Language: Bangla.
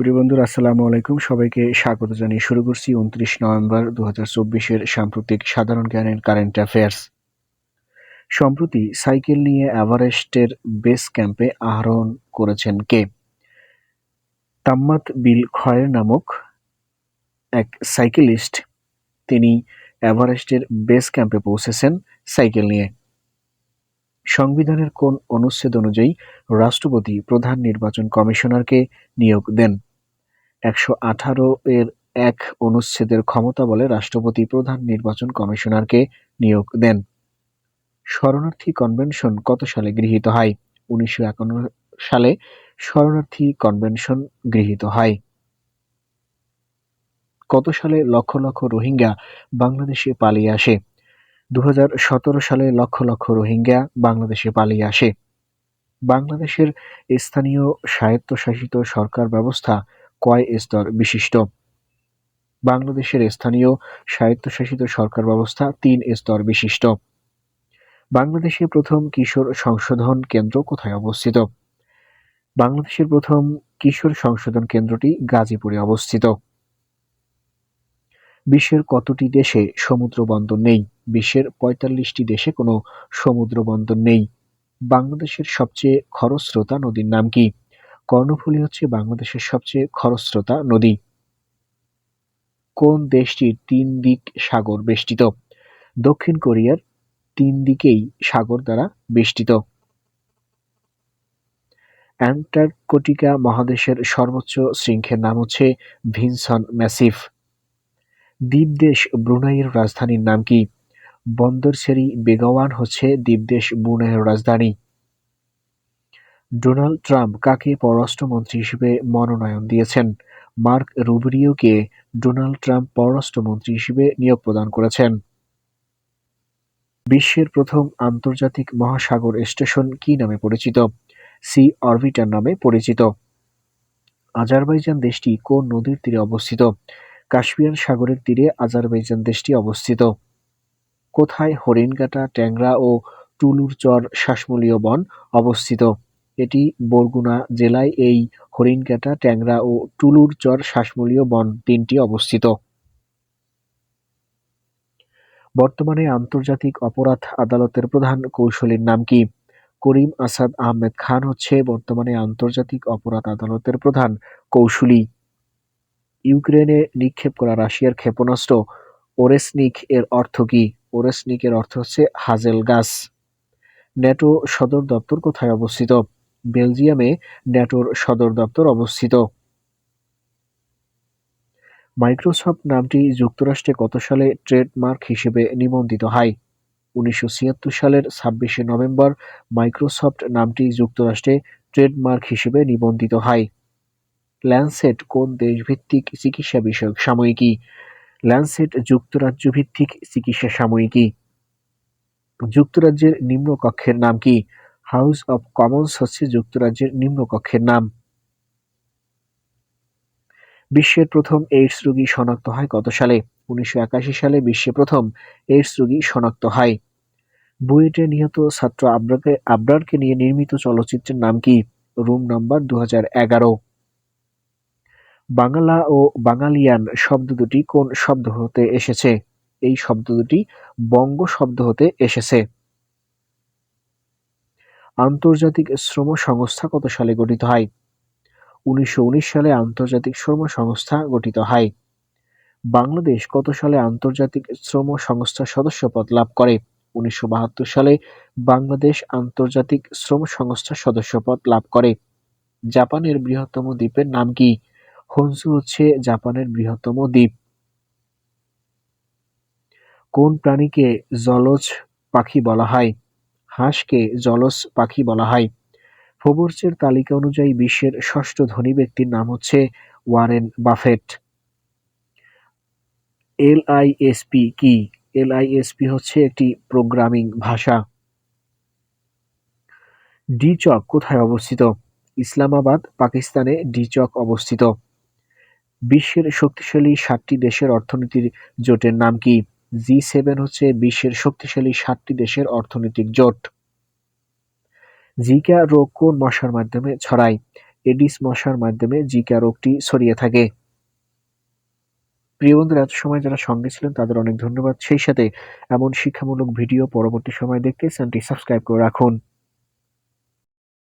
প্রিয় বন্ধুরা, আসসালামু আলাইকুম। সবাইকে স্বাগত জানিয়ে শুরু করছি উনত্রিশ নভেম্বর দু চব্বিশের সাম্প্রতিক সাধারণ জ্ঞানের কারেন্ট অ্যাফেয়ার্স। সম্প্রতি সাইকেল নিয়ে এভারেস্টের বেস ক্যাম্পে আরোহণ করেছেন কে? তাম্মাত বিল খয়ের নামক এক সাইকেলিস্ট। তিনি এভারেস্টের বেস ক্যাম্পে পৌঁছেছেন সাইকেল নিয়ে। সংবিধানের কোন অনুচ্ছেদ অনুযায়ী রাষ্ট্রপতি প্রধান নির্বাচন কমিশনারকে নিয়োগ দেন? একশো আঠারো এর এক অনুচ্ছেদের ক্ষমতা বলে রাষ্ট্রপতি প্রধান নির্বাচন কমিশনারকে নিয়োগ দেন। শরণার্থী কনভেনশন কত সালে গৃহীত হয়? উনিশশো একান্ন সালে শরণার্থী কনভেনশন গৃহীত হয়। কত সালে লক্ষ লক্ষ রোহিঙ্গা বাংলাদেশে পালিয়ে আসে? দু হাজার সতেরো সালে লক্ষ লক্ষ রোহিঙ্গা বাংলাদেশে পালিয়ে আসে। বাংলাদেশের স্থানীয় স্বায়ত্তশাসিত সরকার ব্যবস্থা কয় স্তর বিশিষ্ট? বাংলাদেশের স্থানীয় স্বায়ত্তশাসিত সরকার ব্যবস্থা তিন স্তর বিশিষ্ট। বাংলাদেশের প্রথম কিশোর সংশোধন কেন্দ্র কোথায় অবস্থিত? বাংলাদেশের প্রথম কিশোর সংশোধন কেন্দ্রটি গাজীপুরে অবস্থিত। বিশ্বের কতটি দেশে সমুদ্র বন্দর নেই? বিশ্বের পঁয়তাল্লিশটি দেশে কোনো সমুদ্র বন্দর নেই। বাংলাদেশের সবচেয়ে খরস্রোতা নদীর নাম কি? কর্ণফুলী হচ্ছে বাংলাদেশের সবচেয়ে খরস্রোতা নদী। কোন দেশটির তিন দিক সাগর বেষ্টিত? দক্ষিণ কোরিয়ার তিন দিকেই সাগর দ্বারা বেষ্টিত। অ্যান্টার্কটিকা মহাদেশের সর্বোচ্চ শৃঙ্খের নাম হচ্ছে ভিনসন ম্যাসিভ। দ্বীপদেশ ব্রুনাইয়ের রাজধানীর নাম কি? বন্দরসেরি বেগাওয়ান হচ্ছে দ্বীপদেশ ব্রুনাইয়ের রাজধানী। ডোনাল্ড ট্রাম্প কাকে পররাষ্ট্রমন্ত্রী হিসেবে মনোনয়ন দিয়েছেন? মার্ক রুবিরিওকে ডোনাল্ড ট্রাম্প পররাষ্ট্রমন্ত্রী হিসেবে নিয়োগ প্রদান করেছেন। বিশ্বের প্রথম আন্তর্জাতিক মহাসাগর স্টেশন কি নামে পরিচিত? সি অরবিটার নামে পরিচিত। আজারবাইজান দেশটি কোন নদীর তীরে অবস্থিত? কাশ্মীর সাগরের তীরে আজারবাইজান দেশটি অবস্থিত। কোথায় হরিণঘাটা ট্যাংরা ও টুলুর চর শ্বাসমূলীয় বন অবস্থিত? এটি বরগুনা জেলায় এই হরিণঘাটা ট্যাংরা ও টুলুর চর শ্বাসমূলীয় বন তিনটি অবস্থিত। বর্তমানে আন্তর্জাতিক অপরাধ আদালতের প্রধান কৌশলীর নাম কি? করিম আসাদ আহমেদ খান হচ্ছে বর্তমানে আন্তর্জাতিক অপরাধ আদালতের প্রধান কৌশলী। ইউক্রেনে নিক্ষেপ করা রাশিয়ার ক্ষেপণাস্ত্র ওরেসনিক এর অর্থ কি? ওরেসনিক এর অর্থ হচ্ছে হাজেল গাছ। ন্যাটো সদর দপ্তর কোথায় অবস্থিত? বেলজিয়ামে ন্যাটোর সদর দপ্তর অবস্থিত। মাইক্রোসফট নামটি যুক্তরাষ্ট্রে কত সালে ট্রেডমার্ক হিসেবে নিবন্ধিত হয়? উনিশশো সালের ছাব্বিশে নভেম্বর মাইক্রোসফট নামটি যুক্তরাষ্ট্রে ট্রেডমার্ক হিসেবে নিবন্ধিত হয়। ল্যান্সেট কোন দেশভিত্তিক চিকিৎসা বিষয়ক সাময়িকী? ল্যান্সেট যুক্তরাজ্য ভিত্তিক চিকিৎসা সাময়িকী। যুক্তরাজ্যের নিম্নকক্ষের নাম কি? হাউস অব কমন্স হচ্ছে যুক্তরাজ্যের নিম্নকক্ষের নাম। বিশ্বের প্রথম এইডস রোগী শনাক্ত হয় কত সালে? উনিশশো একাশি সালে বিশ্বে প্রথম এইডস রোগী শনাক্ত হয়। বুয়েটে নিহত ছাত্র আবরারকে আবরারকে নিয়ে নির্মিত চলচ্চিত্রের নাম কি? রুম নাম্বার দু বাংলা ও বাঙালিয়ান শব্দ দুটি কোন শব্দ হতে এসেছে? এই শব্দ দুটি বঙ্গ শব্দ হতে এসেছে। আন্তর্জাতিক শ্রম সংস্থা কত সালে গঠিত হয়? উনিশশো উনিশ সালে আন্তর্জাতিক শ্রম সংস্থা গঠিত হয়। বাংলাদেশ কত সালে আন্তর্জাতিক শ্রম সংস্থার সদস্যপদ লাভ করে? উনিশশো বাহাত্তর সালে বাংলাদেশ আন্তর্জাতিক শ্রম সংস্থার সদস্যপদ লাভ করে। জাপানের বৃহত্তম দ্বীপের নাম কি? হনসু হচ্ছে জাপানের বৃহত্তম দ্বীপ। কোন প্রাণীকে জলজ পাখি বলা হয়? হাঁসকে জলজ পাখি বলা হয়। ফোবর্সের তালিকা অনুযায়ী বিশ্বের ষষ্ঠ ধনী ব্যক্তির নাম হচ্ছে ওয়ারেন বাফেট। এলআইএসপি কি? এলআইএসপি হচ্ছে একটি প্রোগ্রামিং ভাষা। ডিচক কোথায় অবস্থিত? ইসলামাবাদ, পাকিস্তানে ডিচক অবস্থিত। বিশ্বের শক্তিশালী সাতটি দেশের অর্থনীতির জোটের নাম কি? জি সেভেন হচ্ছে বিশ্বের শক্তিশালী সাতটি দেশের অর্থনৈতিক জোট। জিকা রোগ কোন মশার মাধ্যমে ছড়ায়? এডিস মশার মাধ্যমে জিকা রোগটি ছড়িয়ে থাকে। প্রিয় বন্ধুরা, এত সময় যারা সঙ্গে ছিলেন, তাদের অনেক ধন্যবাদ। সেই সাথে এমন শিক্ষামূলক ভিডিও পরবর্তী সময় দেখতে চ্যানেলটি সাবস্ক্রাইব করে রাখুন।